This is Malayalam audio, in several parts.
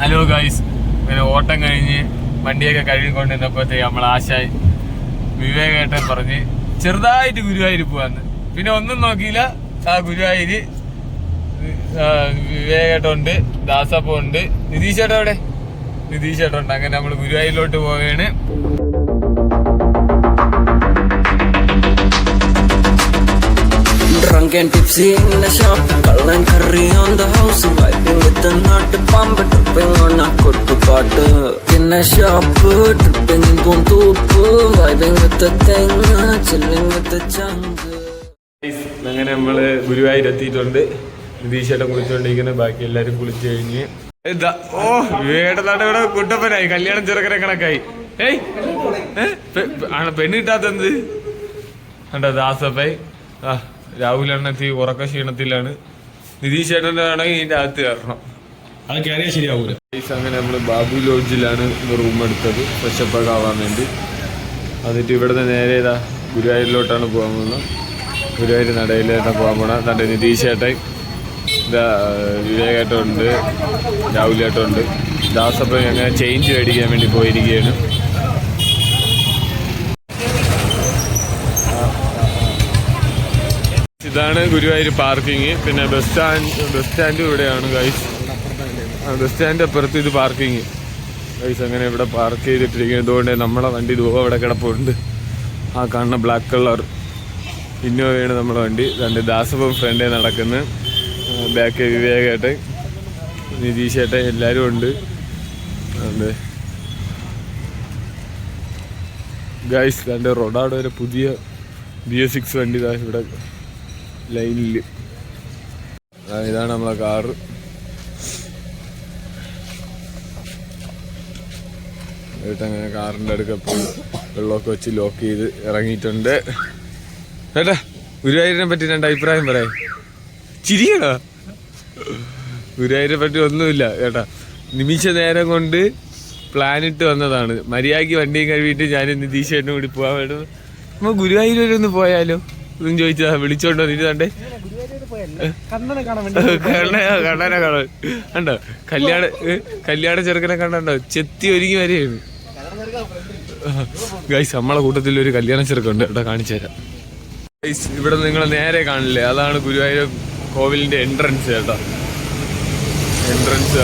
ഹലോ ഗായ്സ് ഇങ്ങനെ ഓട്ടം കഴിഞ്ഞ് വണ്ടിയൊക്കെ കഴുകിക്കൊണ്ടിരുന്നപ്പോഴത്തേക്ക് നമ്മൾ ആശായി വിവേകേട്ടൻ പറഞ്ഞ് ചെറുതായിട്ട് ഗുരുവായൂർ പോവാന്ന്. പിന്നെ ഒന്നും നോക്കിയില്ല. ആ ഗുരുവായൂര് വിവേകേട്ടുണ്ട് ദാസപ്പുണ്ട് ഉണ്ട് ദാസപ്പ ഉണ്ട് നിതീഷ് ചേട്ടൻ എവിടെ നിതീഷ് ചേട്ടൻ ഉണ്ട് അങ്ങനെ നമ്മൾ ഗുരുവായൂരിലോട്ട് പോവുകയാണ്. Drunk and tipsy in the shop, Kallan curry on the house, vibing with the nut pump, tripping on a kuttu paatu. In the shop, tripping in Puntupu, vibing with the thing, chilling with the chunk അങ്ങനെ നമ്മൾ ഗുരുവായൂർ എത്തിയിട്ടുണ്ട് നിതീഷ് ചേട്ടൻ കുളിച്ചുകൊണ്ടിരിക്കുന്നു ബാക്കി എല്ലാരും കുളിച്ചു കഴിഞ്ഞ് ഇതാ ഓ വിവേകേട്ടനാണ് ഇവിടെ കുട്ടപ്പനായി കല്യാണം ചെറുക്കനെ കണക്കായി ഏയ് ആണ് പെണ്ണ് കണ്ടോ ദാസപ്പായി ആ രാഹുൽ എണ്ണത്തി ഉറക്ക ക്ഷീണത്തിലാണ്. നിതീഷ് ചേട്ടന്റെ ആണെങ്കിൽ ഇതിന്റെ അകത്ത് കയറണം. അത് കയറിയാൽ ശരിയാവൂല. അങ്ങനെ നമ്മൾ ബാബു ലോഡ്ജിലാണ് റൂം എടുത്തത്. ഫ്രഷപ്പൊക്കെ ആവാൻ വേണ്ടി. എന്നിട്ട് ഇവിടുന്ന് നേരെ ഇതാ ഗുരുവായൂരിലോട്ടാണ് പോകാൻ പോകുന്നത്. ഗുരുവായൂർ നടയിലോട്ടാണ് പോകാൻ പോണത് തന്റെ നിതീഷ് ചേട്ടൻ ഇതാ വിവേകേട്ടൻ ഉണ്ട് രാഹുലേട്ടൻ ഉണ്ട് ദാസപ്പം അങ്ങനെ ചേഞ്ച് മേടിക്കാൻ വേണ്ടി പോയിരിക്കുകയാണ്. ഇതാണ് ഗുരുവായൂർ പാർക്കിങ് പിന്നെ ബസ് സ്റ്റാൻഡ് ബസ് സ്റ്റാൻഡ് ഇവിടെയാണ് ഗൈസ് ബസ് സ്റ്റാൻഡ് അപ്പുറത്ത് ഇത് പാർക്കിങ് ഗൈസ് അങ്ങനെ ഇവിടെ പാർക്ക് ചെയ്തിട്ടിരിക്കുന്നത് ഇതുകൊണ്ട് നമ്മളെ വണ്ടി ഇതുപോലെ അവിടെ കിടപ്പുണ്ട്. ആ കാണുന്ന ബ്ലാക്ക് കളർ ഇന്നോവയാണ് നമ്മുടെ വണ്ടി. രണ്ട് ദാസപ്പം ഫ്രണ്ടേ നടക്കുന്നു. ബാക്ക് വിവേകേട്ടൻ നിതീഷ് ഏട്ടൻ എല്ലാവരും ഉണ്ട് അതെ. ഗൈസ് രണ്ട് റൊഡാഡ് വരെ പുതിയ ബി എസ് സിക്സ് വണ്ടി ഇവിടെ ലൈനിൽ ഇതാണ് നമ്മളെ കാറ് അങ്ങനെ കാറിന്റെ അടുക്ക വെള്ളമൊക്കെ വെച്ച് ലോക്ക് ചെയ്ത് ഇറങ്ങിയിട്ടുണ്ട്. ചേട്ടാ ഗുരുവായൂരിനെ പറ്റി രണ്ട് അഭിപ്രായം പറയാം. ചിരിയടാ ഗുരുവായൂരിനെ പറ്റി ഒന്നുമില്ല ചേട്ടാ. നിമിഷ നേരം കൊണ്ട് പ്ലാൻ ഇട്ട് വന്നതാണ്. മര്യാദയ്ക്ക് വണ്ടിയും കഴിവിട്ട് ഞാനും നിതീഷേട്ടനും കൂടി പോകാൻ വേണ്ടി നമ്മൾ ഗുരുവായൂർ വരെ ഒന്ന് പോയാലോ? ഇതും ചോദിച്ചാ വിളിച്ചോണ്ട് വന്നിട്ട് തണ്ടേ കണ്ണനെ കാണാൻ കണ്ടോ? കല്യാണ കല്യാണ ചെറുക്കനെ കണ്ടോ? ചെത്തി ഒരുങ്ങി വരെയാണ്. ഗൈസ് നമ്മളെ കൂട്ടത്തിൽ ഒരു കല്യാണ ചെറുക്കുണ്ട് ഇവിടെ കാണിച്ചു തരാം. ഗൈസ് ഇവിടെ നിങ്ങൾ നേരെ കാണില്ലേ? അതാണ് ഗുരുവായൂർ കോവിലിന്റെ എൻട്രൻസ് കേട്ടോ. എൻട്രൻസ്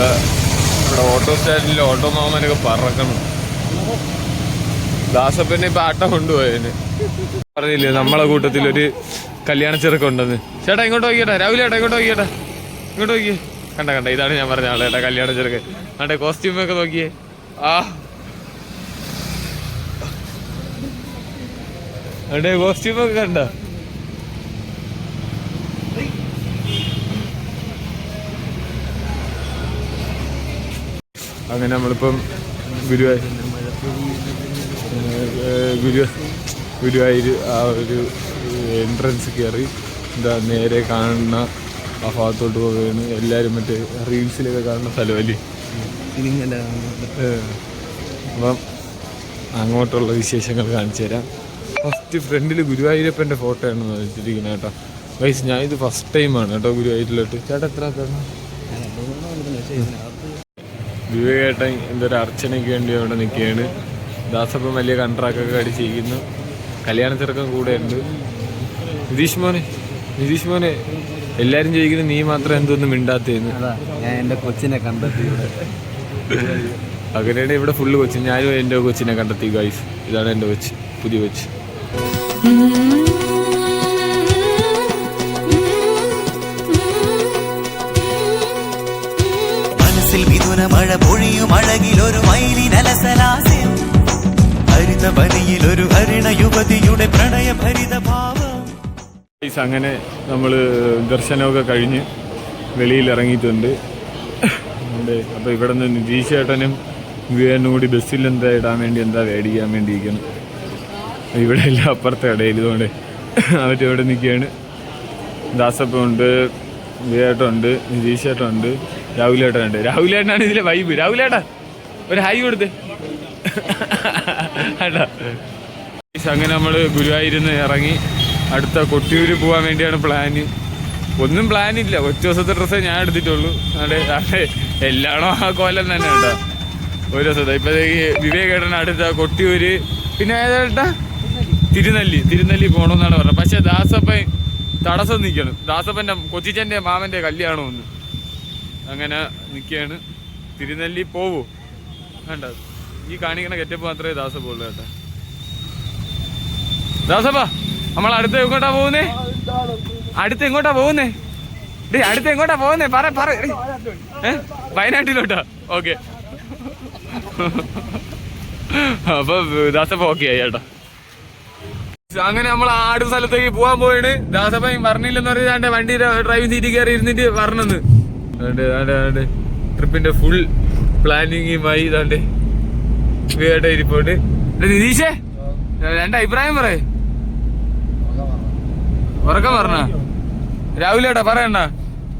ഇവിടെ ഓട്ടോ സ്റ്റാൻഡിൽ ഓട്ടോ മാമനൊക്കെ പറക്കണം. ദാസപ്പനെ ഇപ്പൊ ആട്ടം കൊണ്ടുപോയതിന്. പറഞ്ഞില്ലേ നമ്മളെ കൂട്ടത്തിൽ ഒരു കല്യാണ ചെറുക്കുണ്ടെന്ന് ചേട്ടാ ഇങ്ങോട്ട് നോക്കിയേട്ടാ. രാവിലെ ഏട്ടാ ഇങ്ങോട്ട് നോക്കിയേട്ടാ. ഇങ്ങോട്ട് നോക്കിയേ. കണ്ട കണ്ട ഇതാണ് ഞാൻ പറഞ്ഞ ആളെ ഏട്ടാ കല്യാണ ചെറുക്കൻ. ആട്ടെ കോസ്റ്റ്യൂം ഒക്കെ നോക്കിയേ. ആ. അതെ കോസ്റ്റ്യൂം ഒക്കെ കണ്ട. അങ്ങനെ നമ്മളിപ്പം ഗുരുവായൂർ ഗുരു ഗുരുവായൂർ ആ ഒരു എൻട്രൻസ് കയറി എന്താ നേരെ കാണുന്ന ആ ഭാഗത്തോട്ട് പോവുകയാണ്. എല്ലാവരും മറ്റേ റീൽസിലൊക്കെ കാണുന്ന സ്ഥലമല്ലേ. അപ്പം അങ്ങോട്ടുള്ള വിശേഷങ്ങൾ കാണിച്ചു തരാം. ഫസ്റ്റ് ഫ്രണ്ടിൽ ഗുരുവായൂരപ്പന്റെ ഫോട്ടോ ആണെന്ന് വെച്ചിരിക്കുന്നത് കേട്ടോ. വൈസ് ഞാൻ ഇത് ഫസ്റ്റ് ടൈമാണ് കേട്ടോ ഗുരുവായൂരിലോട്ട്. ചേട്ടാ എത്ര പേരാണ് ഗുരുവേട്ടൻ എന്തൊരു അർച്ചനയ്ക്ക് വേണ്ടി അവിടെ നിൽക്കുകയാണ്. ദാസപ്പം വലിയ കൺട്രാക്റ്റൊക്കെ അടിച്ചിരിക്കുന്നു. കല്യാണ ചെറുക്കം കൂടെ ഉണ്ട്. നിതീഷ് മോനെ നിതീഷ് മോനെ എല്ലാരും ചോദിക്കുന്നു നീ മാത്രം എന്തൊന്നും മിണ്ടാത്തേന്ന് ഞാൻ എന്റെ കൊച്ചിനെ കണ്ടെത്തി ഇവിടെ. അങ്ങനെയാണ് ഇവിടെ ഫുള്ള് കൊച്ചി. ഞാനും എന്റെ കൊച്ചിനെ കണ്ടെത്തി ഗൈസ് ഇതാണ് എന്റെ കൊച്ച് പുതിയ കൊച്ച്. മനസ്സിൽ മിഥുന മഴ പൊഴിയും അഴകിൽ ഒരു ഒരു ഹരിണ പ്രണയഭരിത ഭാവം. അങ്ങനെ നമ്മൾ ദർശനമൊക്കെ കഴിഞ്ഞ് വെളിയിൽ ഇറങ്ങിയിട്ടുണ്ട് അപ്പോൾ ഇവിടെ നിന്ന് നിതീഷ് ചേട്ടനും വിവേനും കൂടി ബസ്സിൽ എന്താ ഇടാൻ വേണ്ടി എന്താ മേടിക്കാൻ വേണ്ടി ഇരിക്കണം ഇവിടെ എല്ലാം അപ്പുറത്തെ ഇടയിൽ ഇതുകൊണ്ട് ഇവിടെ നിൽക്കുകയാണ്. ദാസപ്പുണ്ട് ഉണ്ട് വിവേട്ടുണ്ട് നിതീഷ് ചേട്ടനുണ്ട് രാഹുലേട്ടനുണ്ട് രാഹുലേട്ടനാണ് ഇതിലെ വൈബ് രാഹുലേട്ടാ ഒരു ഹൈ കൊടുത്ത്. അങ്ങനെ നമ്മൾ ഗുരുവായൂരിൽ നിന്ന് ഇറങ്ങി അടുത്ത കൊട്ടിയൂർ പോകാൻ വേണ്ടിയാണ് പ്ലാന്. ഒന്നും പ്ലാൻ ഇല്ല ഒറ്റ ദിവസത്തെ ഡ്രസ്സേ ഞാൻ എടുത്തിട്ടുള്ളൂ. അവിടെ അവിടെ എല്ലാണോ ആ കോലം തന്നെ കേട്ടോ. ഒരു ദിവസത്തെ. ഇപ്പൊ വിവേകേടൻ അടുത്ത കൊട്ടിയൂര്. പിന്നെ ഏതാ തിരുനെല്ലി. തിരുനെല്ലി പോകണമെന്നാണ് പറഞ്ഞത്. പക്ഷെ ദാസപ്പൻ തടസ്സം നിൽക്കണം. ദാസപ്പന്റെ കൊച്ചിച്ചന്റെ മാമന്റെ കല്യാണം ഒന്ന് അങ്ങനെ നിൽക്കുകയാണ്. തിരുനെല്ലി പോവൂ. വേണ്ട. ഈ കാണിക്കണ കെറ്റപ്പ് മാത്രമേ ദാസ പോകുള്ളൂ കേട്ടോ. ദാസപ്പ നമ്മൾ അടുത്ത് എങ്ങോട്ടാ പോകുന്നേ? അടുത്ത് എങ്ങോട്ടാ പോകുന്നേ? ഡേ അടുത്ത് എങ്ങോട്ടാ പോകുന്നേ? പറ പറ വയനാട്ടിലോട്ടാ? ഓക്കെ. അപ്പൊ ദാസപ്പ ഓക്കെ ആയി അങ്ങനെ നമ്മൾ ആട് സ്ഥലത്തേക്ക് പോവാൻ പോയിട്ട് ദാസപ്പ പറഞ്ഞില്ലെന്ന് പറഞ്ഞാൽ വണ്ടി ഡ്രൈവിംഗ് സീറ്റിൽ കയറി ഇരുന്നിട്ട് പറഞ്ഞെന്ന് ട്രിപ്പിന്റെ ഫുൾ പ്ലാനിങ്ങുമായി ഇതാണ്ട് വീട്ട ഇരിപ്പോട്ട്. നിതീഷേ രണ്ട് അഭിപ്രായം പറയേ. ഉറക്കം പറഞ്ഞ രാവിലെ ഏട്ടാ പറയണ്ട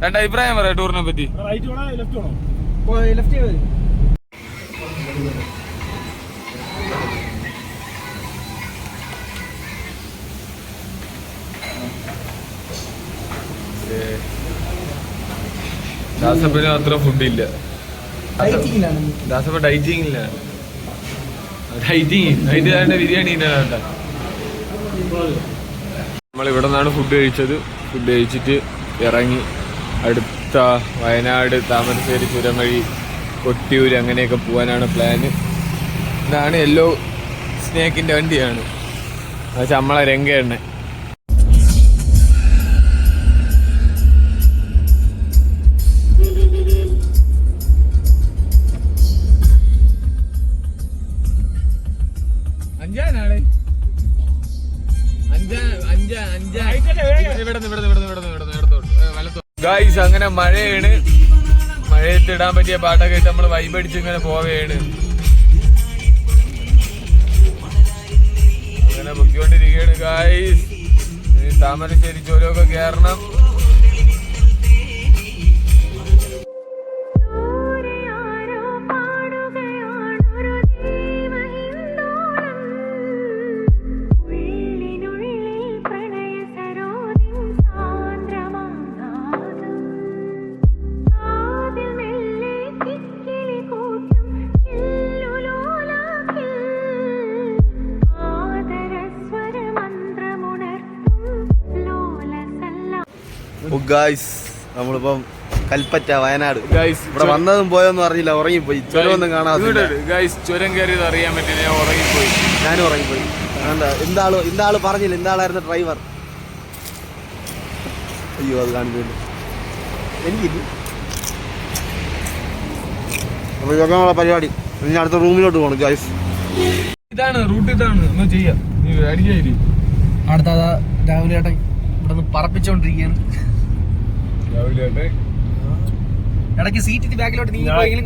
രണ്ട് അഭിപ്രായം പറയാം ടൂറിനെ പറ്റി. ദാസപ്പന് അത്ര ഫുഡില്ല ദാസപ്പ ഡൈറ്റിംഗ് ഇല്ല. ഇല്ല നമ്മൾ നിന്നാണ് ഫുഡ് കഴിച്ചത്. ഫുഡ് കഴിച്ചിട്ട് ഇറങ്ങി. അടുത്ത വയനാട് താമരശ്ശേരി ചുരം വഴി കൊട്ടിയൂര് അങ്ങനെയൊക്കെ പോകാനാണ് പ്ലാന് ഇതാണ് യെല്ലോ സ്നേക്കിന്റെ വണ്ടിയാണ്. എന്നുവെച്ചാൽ നമ്മളെ രംഗയെണ്ണ ഗായ്സ് അങ്ങനെ മഴയാണ്. മഴയത്ത് ഇടാൻ പറ്റിയ പാട്ടൊക്കെ ഇട്ട് നമ്മൾ വൈബടിച്ച് ഇങ്ങനെ പോവുകയാണ് അങ്ങനെ പൊക്കിക്കൊണ്ടിരിക്കുകയാണ് ഗായ്സ് താമരശ്ശേരി ചോരമൊക്കെ കയറണം ഗായ്സ് നമ്മളിപ്പം കൽപ്പറ്റ വയനാട്. ഗായ്സ് ഇവിടെ വന്നതും പോയൊന്നും അറിയില്ല ഉറങ്ങിപ്പോയി. ചുരമൊന്നും കാണാതെ ഗായ്സ് ചുരം കയറിയത് അറിയാൻ പറ്റില്ല ഞാൻ ഉറങ്ങിപ്പോയി. ഞാനും ഉറങ്ങിപ്പോയി. എന്താ എന്താൾ എന്താൾ പറഞ്ഞില്ല എന്താളായിരുന്നു ഡ്രൈവർ അയ്യോ അത് കാണിക്കുന്നു എനിക്കില്ല. അപ്പൊ ഇതൊക്കെ നമ്മളെ പരിപാടി. ഇനി അടുത്ത റൂമിലോട്ട് പോകണം ഗായ്സ് ഇതാണ് റൂട്ട് ഇതാണ്. ഒന്നും ചെയ്യാം. അടുത്ത രാവിലെ ചേട്ടൻ ഇവിടെ നിന്ന് പറപ്പിച്ചോണ്ടിരിക്കുകയാണ്. ഇടയ്ക്ക് സീറ്റ് ബാക്കിലോട്ട് നീ പോയെങ്കിലും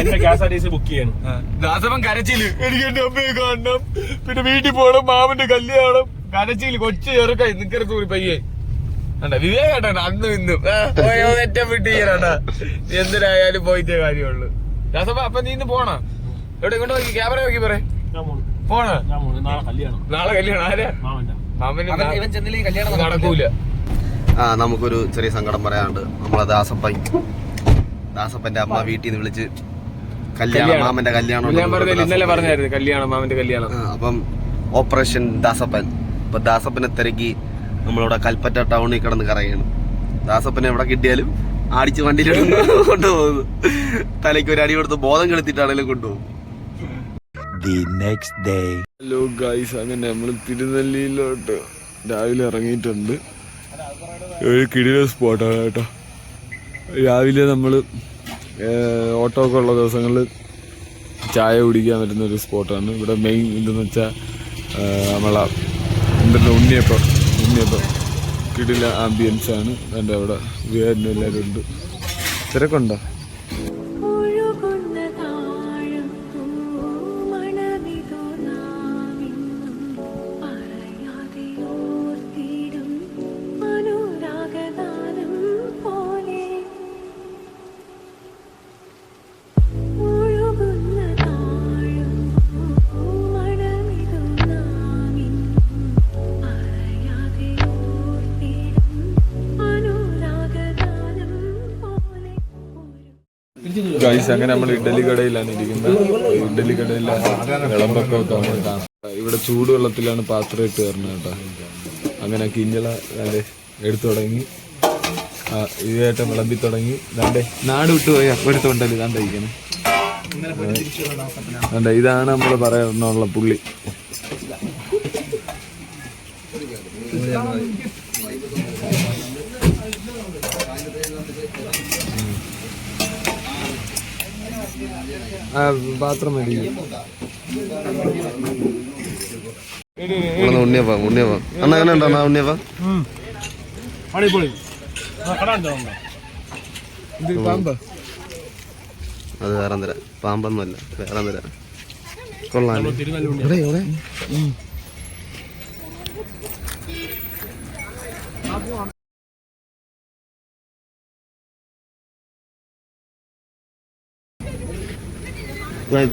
എന്റെ K S R T C book ചെയ്യണം. ദാസവൻ കരച്ചിൽ. എനിക്ക് എന്റെ അമ്മയെ കാണണം. പിന്നെ വീട്ടിൽ പോകണം മാമന്റെ കല്യാണം. കരച്ചിൽ കൊച്ചു ചെറുക്കായി നിക്കരുത് കൂടി പയ്യെ. അണ്ട വിവേകേട്ടാണ് അന്നും ഇന്നും. ഏറ്റവും വിട്ട് ചെയ്യണ എന്തിനായാലും പോയിട്ടേ കാര്യമുള്ളൂ. രാസപ്പ അപ്പൊ നീ ഇന്ന് പോണ? എവിടെ കൊണ്ട് നോക്കി ക്യാമറ നോക്കി പറ. പോണു. പോണ? ഞാൻ പോണു. നാളെ കല്യാണം. നാളെ കല്യാണം. ആരാ? മാമന്റെ മാമന് ഇവൻ ചെന്നില്ലെങ്കിൽ കല്യാണം നടക്കൂല. നമുക്കൊരു ചെറിയ സങ്കടം പറയാനുണ്ട്. നമ്മളെ ദാസപ്പൻ. ദാസപ്പന്റെ അമ്മ വീട്ടിൽ നിന്ന് വിളിച്ച് കല്യാണം മാമന്റെ കല്യാണം ഞാൻ പറഞ്ഞില്ല ഇന്നലെ പറഞ്ഞായിരുന്നു കല്യാണം മാമന്റെ കല്യാണം. അപ്പം ഓപ്പറേഷൻ ദാസപ്പൻ. ഇപ്പൊ ദാസപ്പനെ തിരക്കി നമ്മളിവിടെ കൽപ്പറ്റ ടൗണിൽ കിടന്ന് കറയാണ് ദാസപ്പനെ എവിടെ കിട്ടിയാലും ആടിച്ച് വണ്ടിയിലിട്ട് കൊണ്ടുപോകുന്നു. തലയ്ക്ക് ഒരു അടി കൊടുത്ത് ബോധം കെടുത്തിട്ടാണെങ്കിലും കൊണ്ടുപോകും. ഹലോ ഗായ്സ് അങ്ങനെ നമ്മൾ തിരുനെല്ലിയിലോട്ട് രാവിലെ ഇറങ്ങിയിട്ടുണ്ട്. ഒരു കിടില സ്പോട്ടാണ് കേട്ടോ. രാവിലെ നമ്മൾ ഓട്ടോ ഒക്കെ ഉള്ള ദിവസങ്ങളിൽ ചായ കുടിക്കാൻ പറ്റുന്ന ഒരു സ്പോട്ടാണ്. ഇവിടെ മെയിൻ എന്തെന്ന് വെച്ചാൽ നമ്മളെ എന്തെല്ലാം ഉണ്ണിയപ്പം. ഉണ്ണിയപ്പം. കിടില ആംബിയൻസാണ് എന്റെ അവിടെ വേറെ എല്ലാവരും ഉണ്ട് തിരക്കുണ്ടോ? അങ്ങനെ നമ്മൾ ഇഡ്ഡലി കടയിലാണ് ഇരിക്കുന്നത്. ഇഡ്ഡലി കടയിലാണ് വിളമ്പൊക്കെ കാണാം ഇവിടെ ചൂടുവെള്ളത്തിലാണ് പാത്രം ഇട്ട് വരണം കേട്ടോ. അങ്ങനെ കിഞ്ഞള എടുത്തു തുടങ്ങി. ആ ഇതായിട്ട് വിളമ്പി തുടങ്ങി. ദാണ്ടേ നാട് വിട്ടു പോയി. അപ്പെടുത്തോണ്ടല്ലേ ഇതാണ്ട് ഇരിക്കണേ ദാണ്ടെ ഇതാണ് നമ്മൾ പറയുന്നുള്ള പുള്ളി. ആ പാത്രം മതി. നമ്മൾ ഉണ്ണിയപ്പം ഉണ്ണിയപ്പം. അണ്ണ അങ്ങനെ ഉണ്ടോ അണ്ണാ ഉണ്ണിയപ്പം? അത് വേറെ തരാം. പാമ്പൊന്നുമല്ല വേറെ തരാം. കൊള്ളാം. ഇവിടെ ഇവിടെ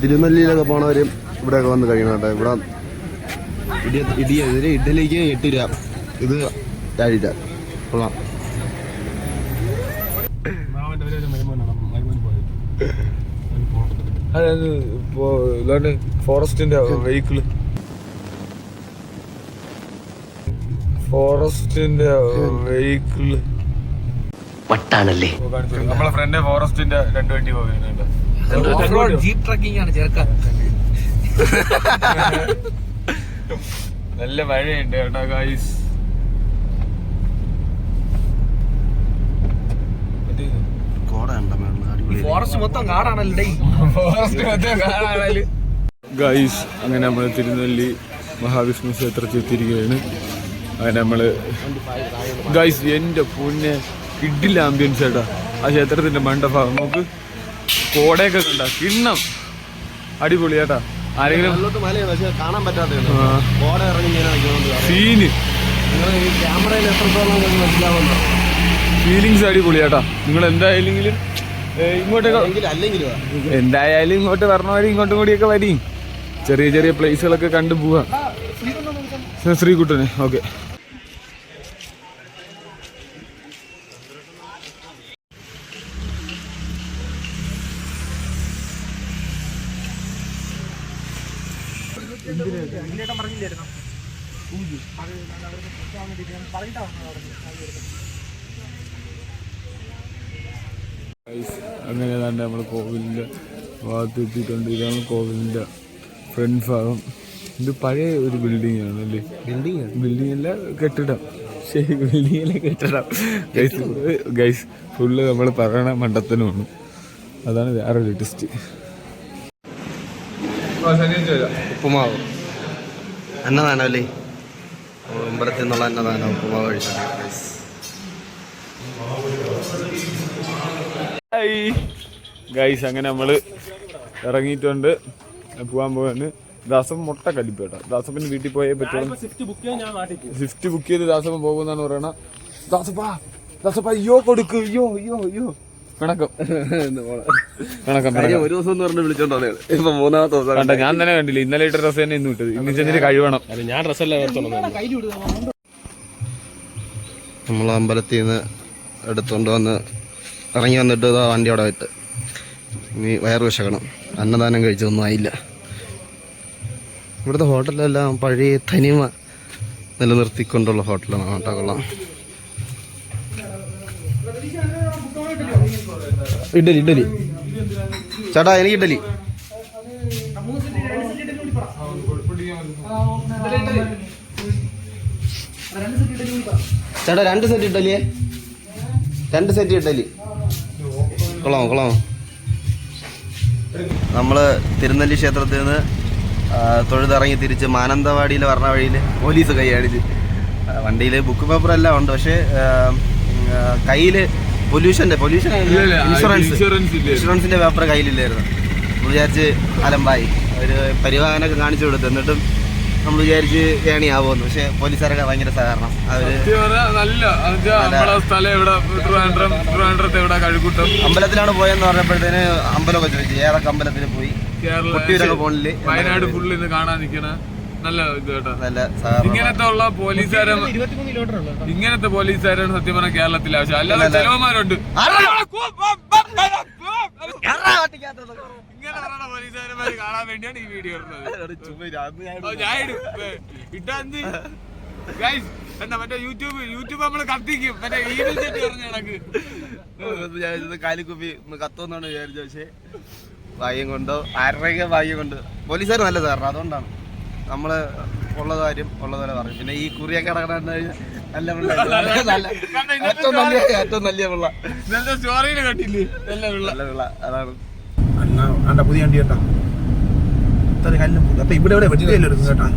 തിരുനെല്ലിയിലൊക്കെ പോണവരും ഇവിടെയൊക്കെ വന്ന് കഴിയണം കേട്ടോ ഇവിടെ ഇടിയ ഇടി ഇതിന് ഇഡ്ഡലിക്ക് എട്ട് രൂപ ഇത് ഏഴ് രൂപ കൊള്ളാം അതായത് ഫോറസ്റ്റിന്റെ വെഹിക്കിൾ. ഫോറസ്റ്റിന്റെ വെഹിക്കിൾ. വട്ടാണല്ലേ? നമ്മളെ ഫ്രണ്ട് ഫോറസ്റ്റിന്റെ രണ്ട് വണ്ടി പോകുന്നുണ്ട് ജീപ്പ് ട്രക്കിംഗ് ആണ് ചേർക്ക നല്ല മഴയുണ്ട് കേട്ടോ ഗായ്സ് ഫോറസ്റ്റ് മൊത്തം കാടാണല്ലേ ഗായ്സ് അങ്ങനെ നമ്മൾ തിരുനെല്ലി മഹാവിഷ്ണു ക്ഷേത്രത്തിൽ എത്തിയിരിക്കുകയാണ്. അങ്ങനെ നമ്മൾ ഗായ്സ് എന്റെ പൊന്നെ കിഡില്ല ആംബിയൻസ് ചേട്ടാ ആ ക്ഷേത്രത്തിന്റെ മണ്ഡഭാഗം നമുക്ക് കോടയൊക്കെ കണ്ട? കിണ്ണം. അടിപൊളി ചേട്ടാ ആരെങ്കിലും കാണാൻ പറ്റാത്ത കോട ഇറങ്ങി സീന് ക്യാമറയിൽ എത്രത്തോളം നിങ്ങൾക്ക് മനസ്സിലാവുന്നു ഫീലിങ്സ് അടിപൊളി ചേട്ടാ നിങ്ങൾ എന്തായാലും ഇങ്ങോട്ടൊക്കെ എന്തായാലും ഇങ്ങോട്ട് വരണവര് ഇങ്ങോട്ടും കൂടിയൊക്കെ വരി. ചെറിയ ചെറിയ പ്ലേസുകളൊക്കെ കണ്ടു പോവാ. ശ്രീകുട്ടനെ ഓക്കെ. അങ്ങനെ നമ്മൾ കോവിലിന്റെ ഭാഗത്ത് എത്തിയിട്ടുണ്ട് ഇതാണ് കോവിലിന്റെ ഫ്രണ്ട് ഭാഗം. ഇത് പഴയ ഒരു ബിൽഡിംഗ് ആണ് അല്ലേ? ബിൽഡിംഗ് ബിൽഡിംഗ് അല്ല കെട്ടിടം. ശരി ബിൽഡിംഗ് അല്ല കെട്ടിടം. ഗൈസ് ഗൈസ് ഫുള്ള് നമ്മൾ പറയണ മണ്ടത്തനുമാണ് അതാണ് വേറെ ടെസ്റ്റ് ഉപ്പുമാവ്. അന്നദാനം അല്ലേ? അമ്പലത്തിൽ നിന്നുള്ള അന്നദാനം ഉപ്പുമാവ് കഴിച്ചത് ഗൈസ് അങ്ങനെ നമ്മൾ ഇറങ്ങിയിട്ടുണ്ട്. പോകാൻ പോവാണ്. ദാസം മുട്ട കലിപ്പേട്ട ദാസപ്പന് വീട്ടിൽ പോയേ പറ്റുള്ളൂ. സ്വിഫ്റ്റ് ബുക്ക് ചെയ്ത് ദാസപ്പൻ പോകുമെന്നാണ് പറയണ. ദാസപ്പാ ദാസപ്പ അയ്യോ കൊടുക്ക്. അയ്യോ അയ്യോ അയ്യോ. പിണക്കം. പിണക്കം ഒരു ദിവസം എന്ന് പറഞ്ഞ് വിളിച്ചോണ്ടാണ്. ഇപ്പൊ മൂന്നാമത്തെ ദിവസം കണ്ട ഞാൻ തന്നെ കണ്ടില്ല ഇന്നലെ ഇട്ട ഡ്രസ് തന്നെ ഇന്ന് വിട്ടത് ഇന്ന് ചെന്നിട്ട് കഴിവണം. അല്ല ഞാൻ ഡ്രസ്സല്ല നമ്മൾ അമ്പലത്തിൽ നിന്ന് എടുത്തോണ്ട് വന്ന് ഇറങ്ങി വന്നിട്ട് വണ്ടി അവിടെ വിട്ട് ഇനി വയറ് വിശക്കണം അന്നദാനം കഴിച്ചൊന്നും ആയില്ല. ഇവിടുത്തെ ഹോട്ടലെല്ലാം പഴയ തനിമ നിലനിർത്തിക്കൊണ്ടുള്ള ഹോട്ടലാണ് കേട്ടോ കൊള്ളാം. ഇഡലി ഇഡലി ചേട്ടാ എനിക്ക് ഇഡലി ചേട്ടാ രണ്ട് സെറ്റ് ഇഡലിയേ രണ്ട് സെറ്റ് ഇഡലി കൊള്ളാമോ കൊള്ളാമോ? നമ്മൾ തിരുനെല്ലി ക്ഷേത്രത്തിൽ നിന്ന് തൊഴുതിറങ്ങി തിരിച്ച് മാനന്തവാടിയിൽ പറഞ്ഞ വഴിയിൽ പോലീസ് കൈയടിച്ച് വണ്ടിയിൽ ബുക്ക് പേപ്പർ എല്ലാം ഉണ്ട്. പക്ഷേ കയ്യിൽ പൊല്യൂഷന്റെ പൊല്യൂഷൻ ഇൻഷുറൻസ് ഇൻഷുറൻസിന്റെ ഇൻഷുറൻസിന്റെ പേപ്പർ കയ്യിലില്ലായിരുന്നു. വിചാരിച്ച് അലമ്പായി. ഒരു പരിവാഹനൊക്കെ കാണിച്ചു കൊടുത്തു. എന്നിട്ടും നമ്മൾ വിചാരിച്ച് ഏണിയാവുമെന്ന് പക്ഷെ പോലീസുകാരൊക്കെ ഭയങ്കര സഹകരണം. അവർ നല്ല സ്ഥലം എവിടെ? ട്രിവാൻഡ്രം ട്രിവാൻഡ്രത്ത് എവിടെ? കഴുകൂട്ടം. അമ്പലത്തിലാണ് പോയെന്ന് പറഞ്ഞപ്പോഴത്തേന് അമ്പലമൊക്കെ ചോദിച്ചു. ഏതൊക്കെ അമ്പലത്തിൽ പോയി? കേരള ഫോണിൽ വയനാട് ഫുള്ള് ഇന്ന് കാണാൻ നിക്കണ. നല്ല ഇത് കേട്ടോ. നല്ല ഇങ്ങനത്തെ ഉള്ള പോലീസുകാരെ ഇങ്ങനത്തെ പോലീസുകാരാണ് സത്യം പറഞ്ഞ കേരളത്തിൽ ആവശ്യം അല്ലാതെ ചെലവന്മാരുണ്ട് ഇങ്ങനെ പറയണ പോലീസുകാരന്മാര് കാണാൻ വേണ്ടിയാണ് ഈ വീഡിയോ ഞാൻ എന്ത്? മറ്റേ യൂട്യൂബ് യൂട്യൂബ് നമ്മൾ കത്തിക്കും. മറ്റേ ഈവിൽ ചെട്ടി പറഞ്ഞ കണക്ക് കാലിക്കുപ്പി ഒന്ന് വിചാരിച്ചത്. പക്ഷേ ഭാഗ്യം കൊണ്ടോ ആരുടെയൊക്കെ ഭാഗ്യം കൊണ്ട്. പോലീസുകാർ നല്ല സാറിന് അതുകൊണ്ടാണ്. നമ്മൾ ഉള്ള കാര്യം ഉള്ളതുപോലെ പറയും. പിന്നെ ഈ കുറിയൊക്കെ കഴിഞ്ഞാൽ നല്ല പിള്ള. നല്ല ഏറ്റവും നല്ല ഏറ്റവും നല്ല പിള്ള. സ്റ്റോറിയിൽ കണ്ടില്ലേ? നല്ല വെള്ള നല്ല പിള്ള. അതാണ്. ആണ്ട പുതിയ വണ്ടി കേട്ടാ. ഇത്ര കല്ലും. അപ്പൊ ഇവിടെ ഇവിടെ വെട്ടിയല്ലേ എടുക്കും കേട്ടാ.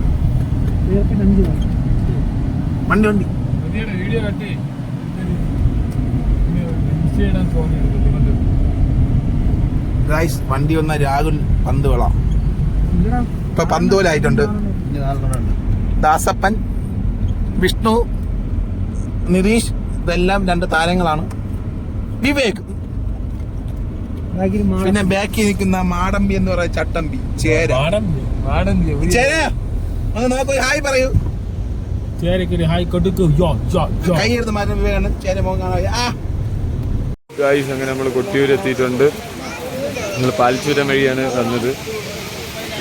വണ്ടി വണ്ടി. വീഡിയോ കട്ടി. ഗായ്സ് വണ്ടി വന്ന രാഹുൽ പന്തുവള. ഇപ്പൊ പന്തുവലായിട്ടുണ്ട്. ദാസപ്പൻ വിഷ്ണു നിരീഷ് ഇതെല്ലാം രണ്ട് താരങ്ങളാണ്. വിവേക് പിന്നെ ബാക്കിൽ നിൽക്കുന്ന മാടമ്പി എന്ന് പറയുന്ന ചട്ടമ്പി ചേര. ചേര ഒന്ന് നോക്കൂ ഹായ് പറയൂ. ചേരക്കൊരു ഹായ് കൊടുക്കൂ. വിവേകാണ് ചേര മോൻ ആ. ഗായ്സ് അങ്ങനെ നമ്മൾ കൊട്ടിയൂർ എത്തിയിട്ടുണ്ട്. നമ്മൾ പാൽച്ചൂരം വഴിയാണ് വന്നത്.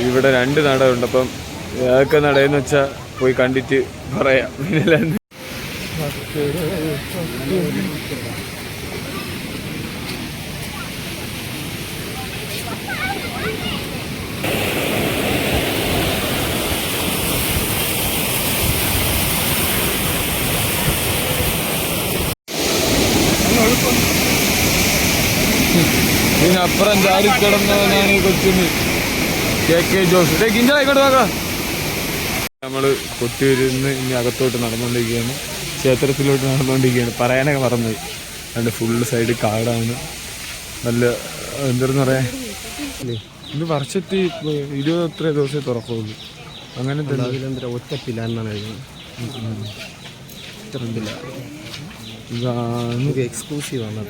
ഇവിടെ രണ്ട് നടയുണ്ട് അപ്പം ഏതൊക്കെ നടയെന്ന് വെച്ചാൽ പോയി കണ്ടിട്ട് പറയാം. പിന്നെ ചാരി കിടന്നവനാണ് കൊച്ചിന് കെ കെ ജോസ്. ഡേ കിഞ്ചലായിക്കോട്ടെ നോക്കാം നമ്മൾ കൊട്ടിയൂരിൽ നിന്ന് ഇനി അകത്തോട്ട് നടന്നുകൊണ്ടിരിക്കുകയാണ് ക്ഷേത്രത്തിലോട്ട് നടന്നുകൊണ്ടിരിക്കുകയാണ് പറയാനൊക്കെ മറന്നു. അതിന്റെ ഫുള്ള് സൈഡ് കാടാണ്. നല്ല എന്താണെന്ന് പറയാ? ഇന്ന് ഇത് വർഷത്തിൽ ഇരുപത് എത്ര ദിവസമേ തുറക്കുള്ളൂ. അങ്ങനെ ഒറ്റപ്പില്ല എന്നാണ് ഇതാണ് എക്സ്ക്ലൂസീവ് ആണ്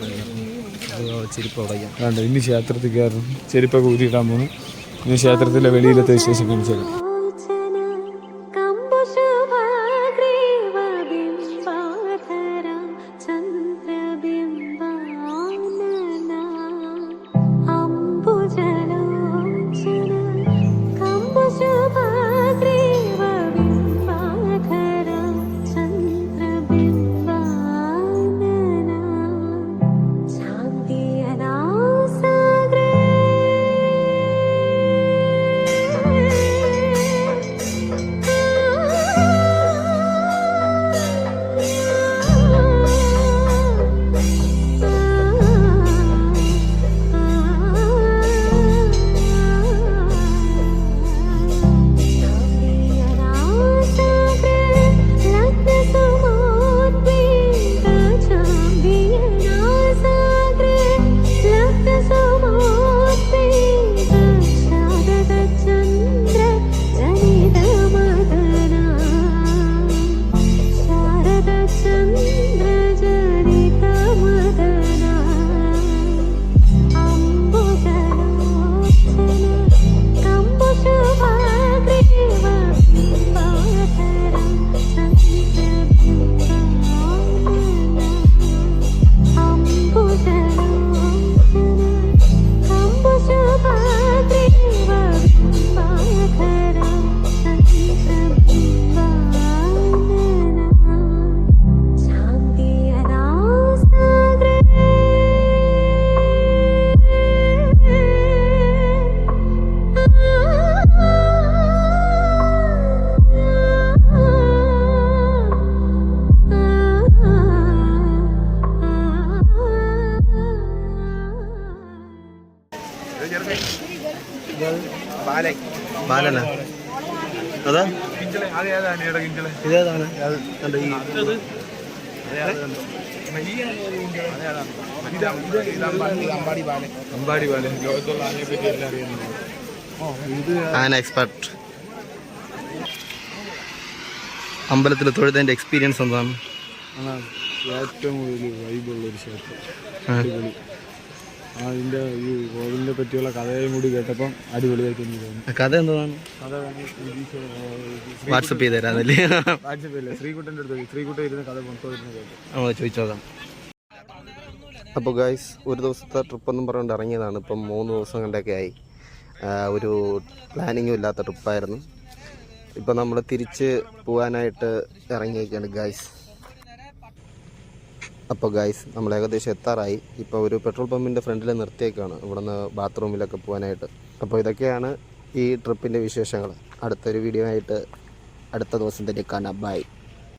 ചെരുപ്പ് ഉടയ്ക്കാം വേണ്ട ഇനി ക്ഷേത്രത്തിൽ കയറും ചെരുപ്പൊക്കെ ഊതിയിട്ടാൻ പോകുന്നു ഇനി ക്ഷേത്രത്തിലെ വെളിയിലത്തെ വിശേഷം കാണിച്ചു ബാലന? അതാ? ഇതേതാണ്? അമ്പാടി ബാലൻ ലോകത്തുള്ള ആനയെ പറ്റി എല്ലാം എക്സ്പെർട്ട് അമ്പലത്തിൽ തൊഴുതതിന്റെ എക്സ്പീരിയൻസ് എന്താണ് ഏറ്റവും കൂടുതൽ വൈബുള്ള ഒരു ക്ഷേത്രം അതിന്റെ ഈ കോവിലിനെ പറ്റിയുള്ള കഥയും കൂടി കേട്ടപ്പം അടിപൊളിയായിട്ട് എനിക്ക് തോന്നി. കഥ എന്താണ്? കഥ വാട്സപ്പ് ചെയ്ത് തരാന്നല്ലേ വാട്സപ്പില്ലേ ശ്രീകുട്ടന്റെ അടുത്ത് ശ്രീകുട്ടൻ ഇരുന്ന് കഥ മൊത്തം ഇരുന്ന് കേട്ടു. നമ്മൾ ചോദിച്ചോക്കാം. അപ്പോൾ ഗായ്സ് ഒരു ദിവസത്തെ ട്രിപ്പൊന്നും പറഞ്ഞുകൊണ്ട് ഇറങ്ങിയതാണ്. ഇപ്പം മൂന്ന് ദിവസം കണ്ടൊക്കെ ആയി. ഒരു പ്ലാനിങ്ങും ഇല്ലാത്ത ട്രിപ്പായിരുന്നു. ഇപ്പം നമ്മൾ തിരിച്ച് പോകാനായിട്ട് ഇറങ്ങിയേക്കാണ് ഗായ്സ് അപ്പോൾ ഗൈസ് നമ്മൾ ഏകദേശം എത്താറായി. ഇപ്പോൾ ഒരു പെട്രോൾ പമ്പിന്റെ ഫ്രണ്ടിൽ നിർത്തിയേക്കാണ്. ഇവിടുന്ന് ബാത്റൂമിലൊക്കെ പോകാനായിട്ട്. അപ്പോൾ ഇതൊക്കെയാണ് ഈ ട്രിപ്പിന്റെ വിശേഷങ്ങൾ. അടുത്തൊരു വീഡിയോ ആയിട്ട് അടുത്ത ദിവസം തന്നെ കാണാം. ബൈ